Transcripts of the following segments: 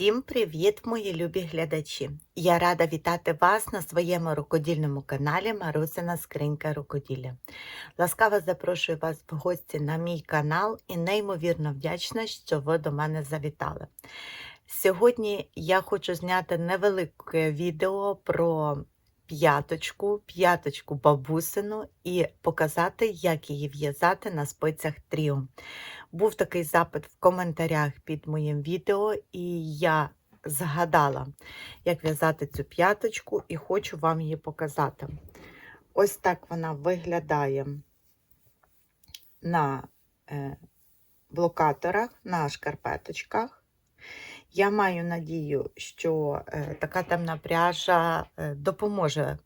Всім привіт, мої любі глядачі! Я рада вітати вас на своєму рукодільному каналі Марусина Скринька Рукоділля. Ласкаво запрошую вас в гості на мій канал і неймовірно вдячна, що ви до мене завітали. Сьогодні я хочу зняти невелике відео про п'яточку, п'яточку бабусину і показати, як її в'язати на спицях тріо. Був такий запит в коментарях під моїм відео, і я згадала, як в'язати цю п'яточку, і хочу вам її показати. Ось так вона виглядає на е, блокаторах, на шкарпеточках. Я маю надію, що е, така темна пряжа е, допоможе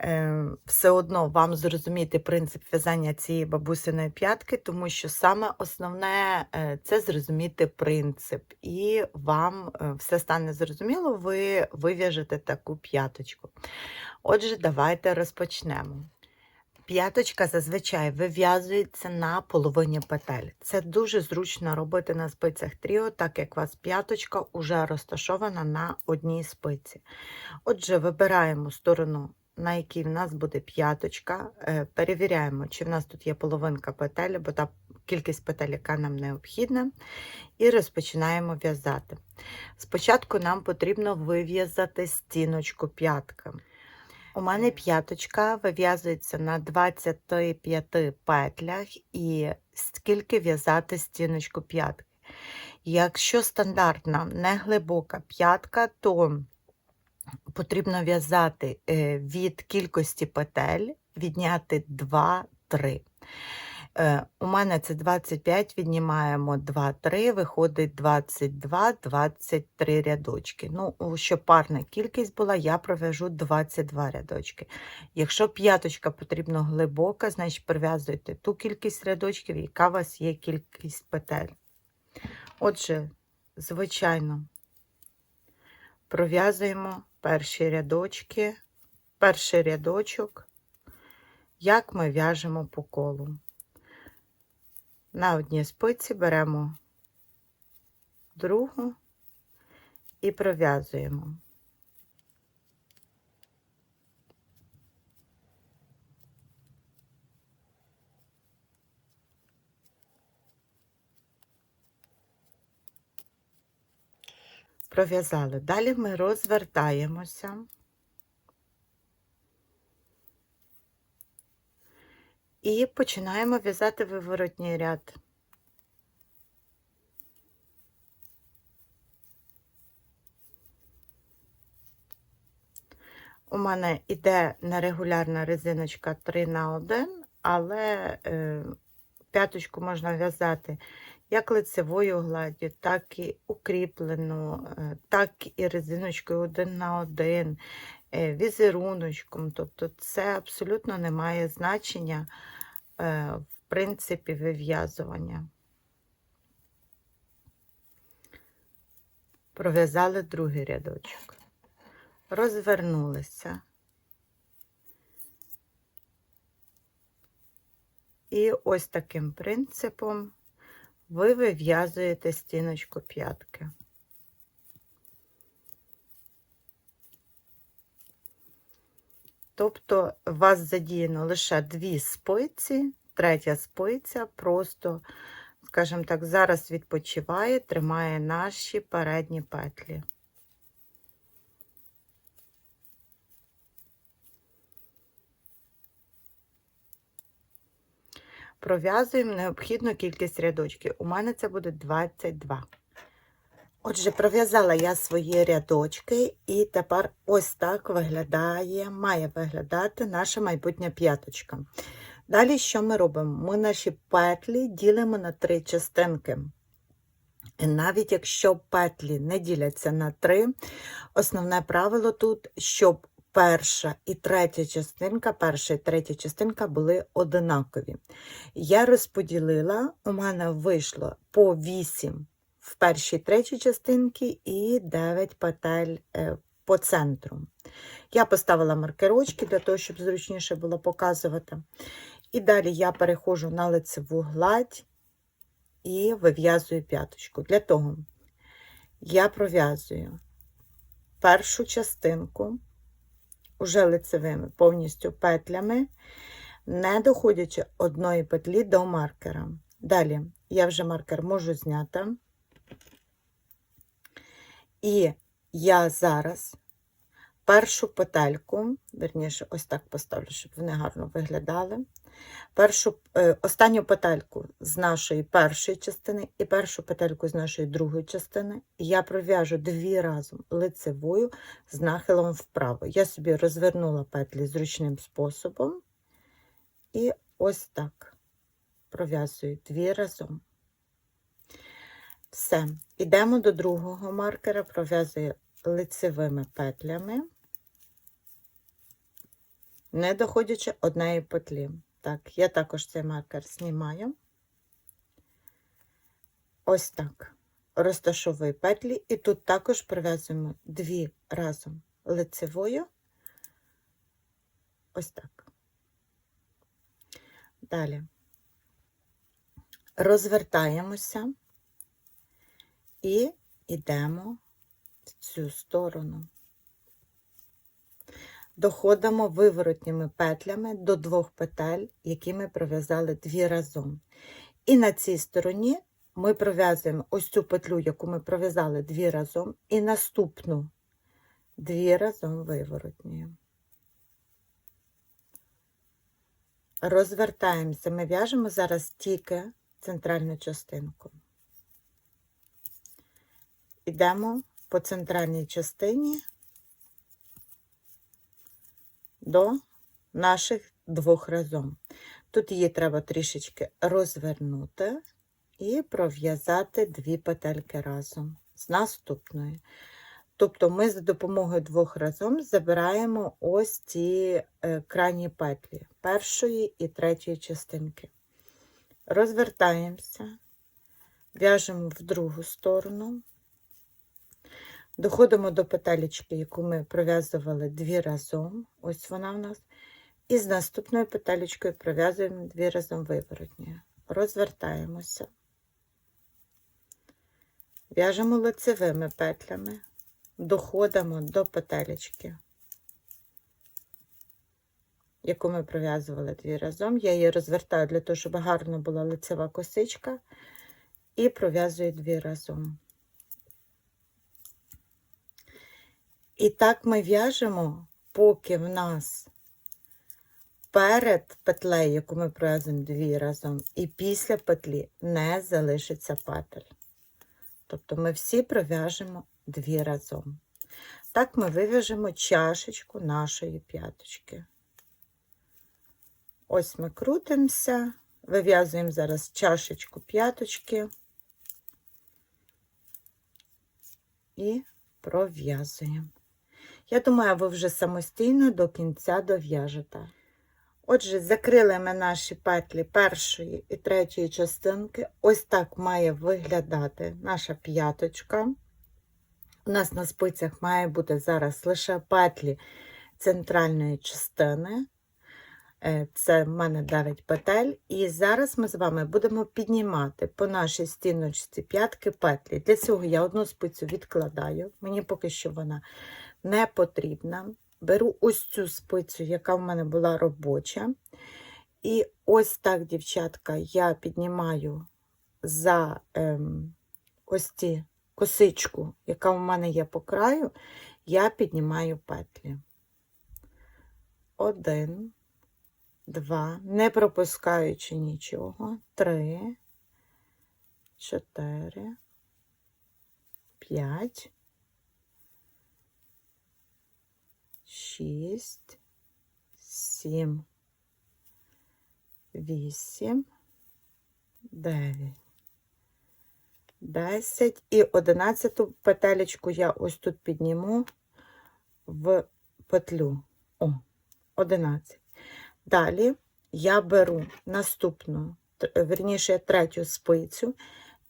е, все одно вам зрозуміти принцип в'язання цієї бабусиної п'ятки, тому що саме основне це зрозуміти принцип, і вам все стане зрозуміло, ви вив'яжете таку п'яточку. Отже, давайте розпочнемо. П'яточка зазвичай вив'язується на половині петель. Це дуже зручно робити на спицях тріо, так як у вас п'яточка вже розташована на одній спиці. Отже, вибираємо сторону, на якій в нас буде п'яточка, е, перевіряємо, чи в нас тут є половинка петель, бо та кількість петель, яка нам необхідна, і розпочинаємо в'язати. Спочатку нам потрібно вив'язати стіночку п'ятки. У мене п'яточка вив'язується на 25 петлях і скільки в'язати стіночку п'ятки. Якщо стандартна неглибока п'ятка, то потрібно в'язати е, від кількості петель, відняти 2-3. Е, У мене це 25, віднімаємо 2, 3, виходить 22, 23 рядочки. Ну, щоб парна кількість була, я пров'яжу 22 рядочки. Якщо п'яточка потрібно глибока, значить прив'язуйте ту кількість рядочків, яка у вас є кількість петель. Отже, звичайно, пров'язуємо перші рядочки, перший рядочок, як ми в'яжемо по колу. На одній спиці беремо другу і пров'язуємо. Пров'язали. Далі ми розвертаємося. І починаємо в'язати виворотній ряд. У мене йде нерегулярна резиночка 3 на 1, але е, п'яточку можна в'язати як лицевою гладдю, так і укріплену, е, так і резиночкою 1 на 1, е, візеруночком. Тобто це абсолютно не має значення е, в принципі вив'язування. Пров'язали другий рядочок, розвернулися. І ось таким принципом ви вив'язуєте стіночку п'ятки. Тобто у вас задіяно лише дві спиці, третя спиця просто, скажімо так, зараз відпочиває, тримає наші передні петлі. Пров'язуємо необхідну кількість рядочків. У мене це буде 22. Отже, пров'язала я свої рядочки, і тепер ось так виглядає, має виглядати наша майбутня п'яточка. Далі, що ми робимо? Ми наші петлі ділимо на три частинки. І навіть якщо петлі не діляться на три, основне правило тут, щоб перша і третя частинка, перша і третя частинка були одинакові. Я розподілила, у мене вийшло по 8 в першій третій частинці і 9 петель е, по центру. Я поставила маркерочки для того, щоб зручніше було показувати. І далі я переходжу на лицеву гладь і вив'язую п'яточку. Для того я пров'язую першу частинку уже лицевими повністю петлями, не доходячи одної петлі до маркера. Далі я вже маркер можу зняти. І я зараз першу петельку, верніше, ось так поставлю, щоб вони гарно виглядали. Першу, е, останню петельку з нашої першої частини і першу петельку з нашої другої частини я пров'яжу дві разом лицевою з нахилом вправо. Я собі розвернула петлі зручним способом і ось так пров'язую дві разом. Все, йдемо до другого маркера, пров'язую лицевими петлями, не доходячи однієї петлі. Так, я також цей маркер знімаю. Ось так. Розташовую петлі, і тут також пров'язуємо дві разом лицевою. Ось так. Далі розвертаємося і йдемо в цю сторону. Доходимо виворотніми петлями до двох петель, які ми пров'язали дві разом. І на цій стороні ми пров'язуємо ось цю петлю, яку ми пров'язали дві разом, і наступну дві разом виворотньою. Розвертаємося, ми в'яжемо зараз тільки центральну частинку. Йдемо по центральній частині до наших двох разом. Тут її треба трішечки розвернути і пров'язати дві петельки разом з наступною. Тобто ми за допомогою двох разом забираємо ось ці е, крайні петлі першої і третьої частинки. Розвертаємося, в'яжемо в другу сторону, доходимо до петелечки, яку ми пров'язували дві разом, ось вона в нас, і з наступною петелечкою пров'язуємо дві разом виворотньою. Розвертаємося, в'яжемо лицевими петлями, доходимо до петелечки яку ми пров'язували дві разом. Я її розвертаю для того, щоб гарно була лицева косичка, і пров'язую дві разом. І так ми в'яжемо, поки в нас перед петлею, яку ми пров'язуємо дві разом, і після петлі не залишиться петель. Тобто ми всі пров'яжемо дві разом. Так ми вив'яжемо чашечку нашої п'яточки. Ось ми крутимося, вив'язуємо зараз чашечку п'яточки і пров'язуємо. Я думаю, ви вже самостійно до кінця дов'яжете. Отже, закрили ми наші петлі першої і третьої частинки. Ось так має виглядати наша п'яточка. У нас на спицях має бути зараз лише петлі центральної частини. Е, це в мене 9 петель. І зараз ми з вами будемо піднімати по нашій стіночці п'ятки петлі. Для цього я одну спицю відкладаю, мені поки що вона не потрібна. Беру ось цю спицю, яка в мене була робоча. І ось так, дівчатка, я піднімаю за ем, ось ці косичку, яка в мене є по краю, я піднімаю петлі. Один два, не пропускаючи нічого, три, чотири, п'ять, шість, сім, вісім, дев'ять. Десять і одинадцяту петелечку я ось тут підніму в петлю. О, одинадцять. Далі я беру наступну, верніше третю спицю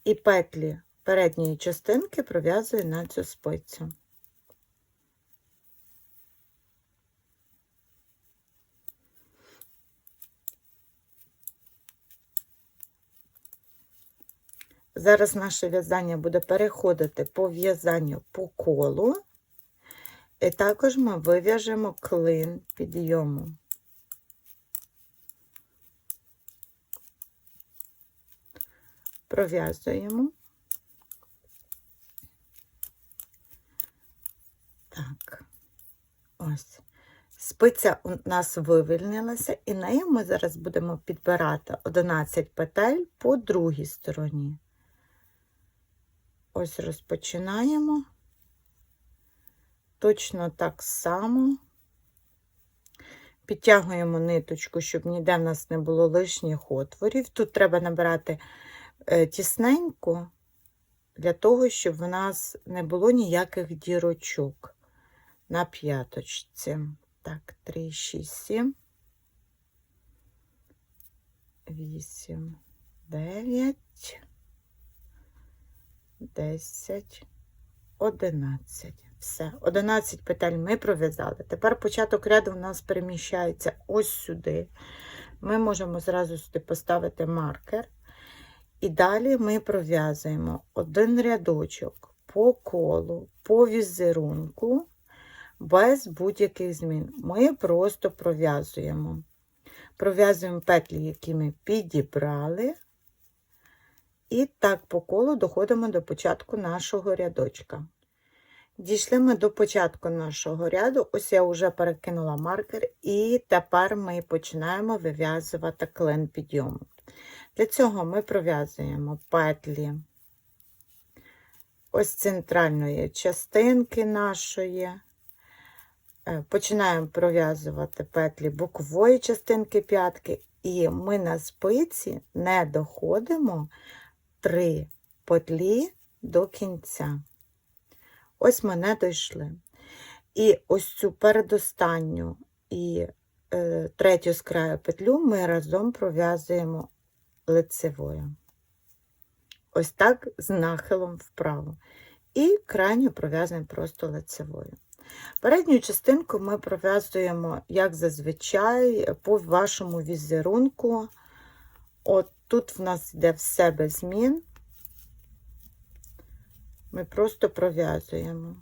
і петлі передньої частинки пров'язую на цю спицю. Зараз наше в'язання буде переходити по в'язанню по колу, і також ми вив'яжемо клин підйому. Пров'язуємо. Так, ось. Спиця у нас вивільнилася, і нею ми зараз будемо підбирати 11 петель по другій стороні. Ось розпочинаємо. Точно так само. Підтягуємо ниточку, щоб ніде в нас не було лишніх отворів. Тут треба набирати е, тісненько, для того, щоб в нас не було ніяких дірочок на п'яточці. Так, 3, 6, 7, 8, 9, 10, 11. Все, 11 петель ми пров'язали. Тепер початок ряду у нас переміщається ось сюди. Ми можемо зразу сюди поставити маркер. І далі ми пров'язуємо один рядочок по колу, по візерунку, без будь-яких змін. Ми просто пров'язуємо. Пров'язуємо петлі, які ми підібрали. І так по колу доходимо до початку нашого рядочка. Дійшли ми до початку нашого ряду, ось я вже перекинула маркер, і тепер ми починаємо вив'язувати клин підйому. Для цього ми пров'язуємо петлі ось центральної частинки нашої. Е, Починаємо пров'язувати петлі бокової частинки п'ятки, і ми на спиці не доходимо три петлі до кінця. Ось ми не дійшли. І ось цю передостанню і е, третю з краю петлю ми разом пров'язуємо лицевою. Ось так з нахилом вправо. І крайню пров'язуємо просто лицевою. Передню частинку ми пров'язуємо, як зазвичай, по вашому візерунку. От тут в нас йде все без змін. Ми просто пров'язуємо.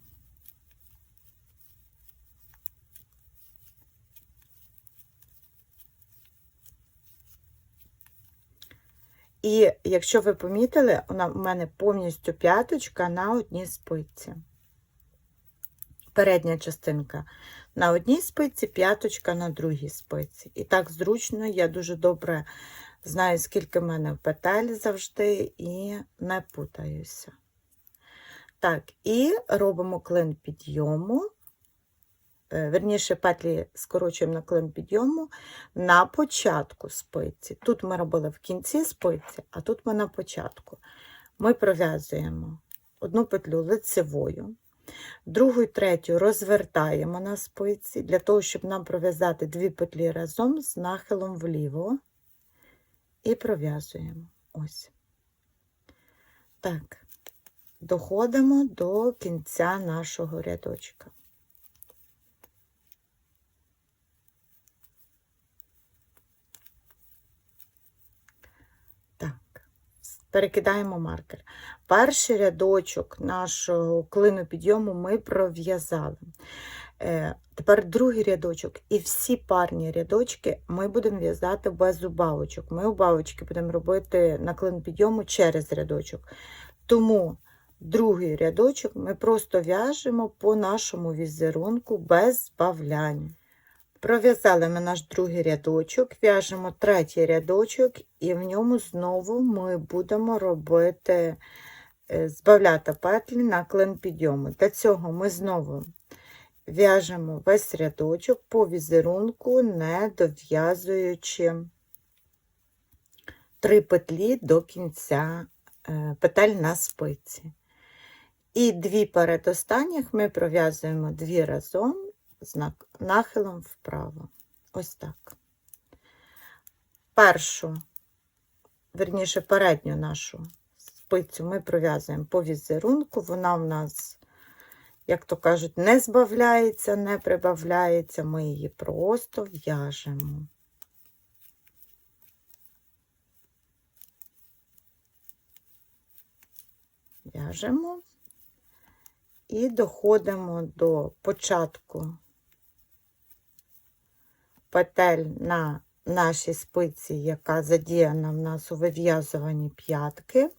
І якщо ви помітили, вона в мене повністю п'яточка на одній спиці. Передня частинка на одній спиці, п'яточка на другій спиці. І так зручно, я дуже добре знаю, скільки в мене петель завжди, і не путаюся. Так, і робимо клин підйому, е, верніше, петлі скорочуємо на клин підйому на початку спиці. Тут ми робили в кінці спиці, а тут ми на початку. Ми пров'язуємо одну петлю лицевою, другу і третю розвертаємо на спиці, для того, щоб нам пров'язати дві петлі разом з нахилом вліво. І пров'язуємо. Ось. Так доходимо до кінця нашого рядочка. Перекидаємо маркер. Перший рядочок нашого клину підйому ми пров'язали. Е, тепер другий рядочок і всі парні рядочки ми будемо в'язати без убавочок. Ми убавочки будемо робити на клин підйому через рядочок. Тому Другий рядочок ми просто в'яжемо по нашому візерунку без збавляння. Пров'язали ми наш другий рядочок, в'яжемо третій рядочок, і в ньому знову ми будемо робити, е, збавляти петлі на клин підйому. Для цього ми знову в'яжемо весь рядочок по візерунку, не дов'язуючи три петлі до кінця е, петель на спиці. І дві передостанніх ми пров'язуємо дві разом з нахилом вправо. Ось так. Першу, верніше, передню нашу спицю ми пров'язуємо по візерунку, вона в нас, як то кажуть, не збавляється, не прибавляється, ми її просто в'яжемо. в'яжемо і доходимо до початку петель на нашій спиці, яка задіяна в нас у вив'язуванні п'ятки.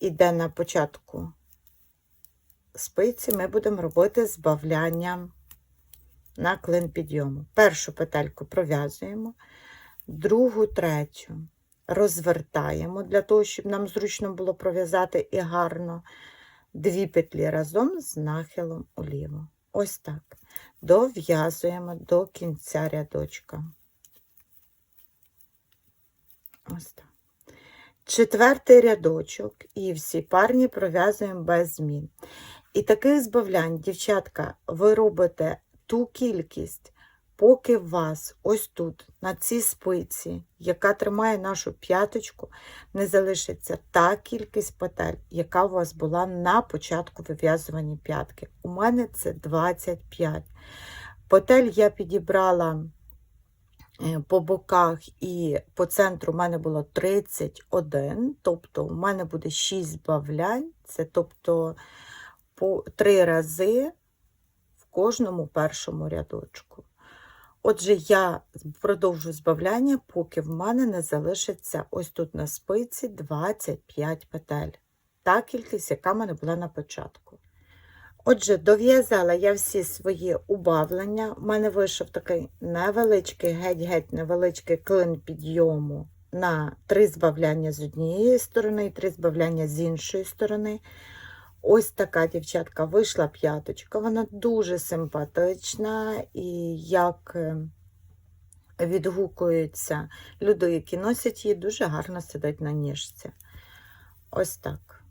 І де на початку спиці ми будемо робити збавляння на клин підйому. Першу петельку пров'язуємо, другу, третю розвертаємо для того, щоб нам зручно було пров'язати і гарно дві петлі разом з нахилом уліво. Ось так. Дов'язуємо до кінця рядочка. Ось так. Четвертий рядочок і всі парні пров'язуємо без змін. І таких збавлянь, дівчатка, ви робите ту кількість, поки у вас ось тут, на цій спиці, яка тримає нашу п'яточку, не залишиться та кількість петель, яка у вас була на початку вив'язування п'ятки. У мене це 25. Петель я підібрала е, по боках і по центру у мене було 31, тобто у мене буде 6 збавлянь, це тобто по 3 рази в кожному першому рядочку. Отже, я продовжу збавляння, поки в мене не залишиться ось тут на спиці 25 петель. Та кількість, яка в мене була на початку. Отже, дов'язала я всі свої убавлення. У мене вийшов такий невеличкий, геть-геть невеличкий клин підйому на три збавляння з однієї сторони і три збавляння з іншої сторони. Ось така дівчатка вийшла п'яточка. Вона дуже симпатична і як е, відгукуються люди, які носять її, дуже гарно сидить на ніжці. Ось так.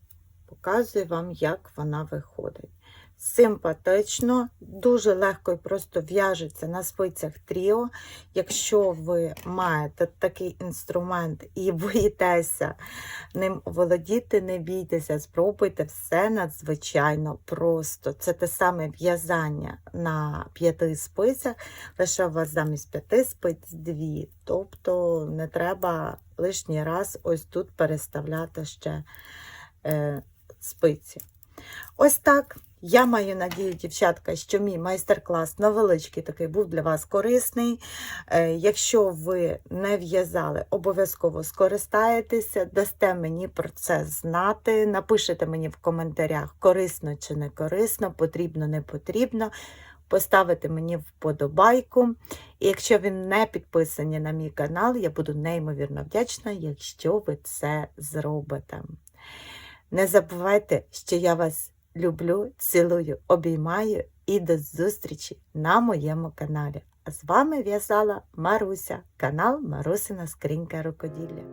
Показую вам, як вона виходить. Симпатично, дуже легко і просто в'яжеться на спицях тріо. Якщо ви маєте такий інструмент і боїтеся ним володіти, не бійтеся, спробуйте все надзвичайно просто. Це те саме в'язання на п'яти спицях, лише у вас замість п'яти спиць дві. Тобто не треба лишній раз ось тут переставляти ще е, спиці. Ось так. Я маю надію, дівчатка, що мій майстер-клас невеличкий такий був для вас корисний. Е, Якщо ви не в'язали, обов'язково скористаєтеся, дасте мені про це знати. Напишете мені в коментарях, корисно чи не корисно, потрібно, не потрібно. Поставите мені вподобайку. І якщо ви не підписані на мій канал, я буду неймовірно вдячна, якщо ви це зробите. Не забувайте, що я вас люблю, цілую, обіймаю і до зустрічі на моєму каналі. А з вами в'язала Маруся, канал Марусина Скринька Рукоділля.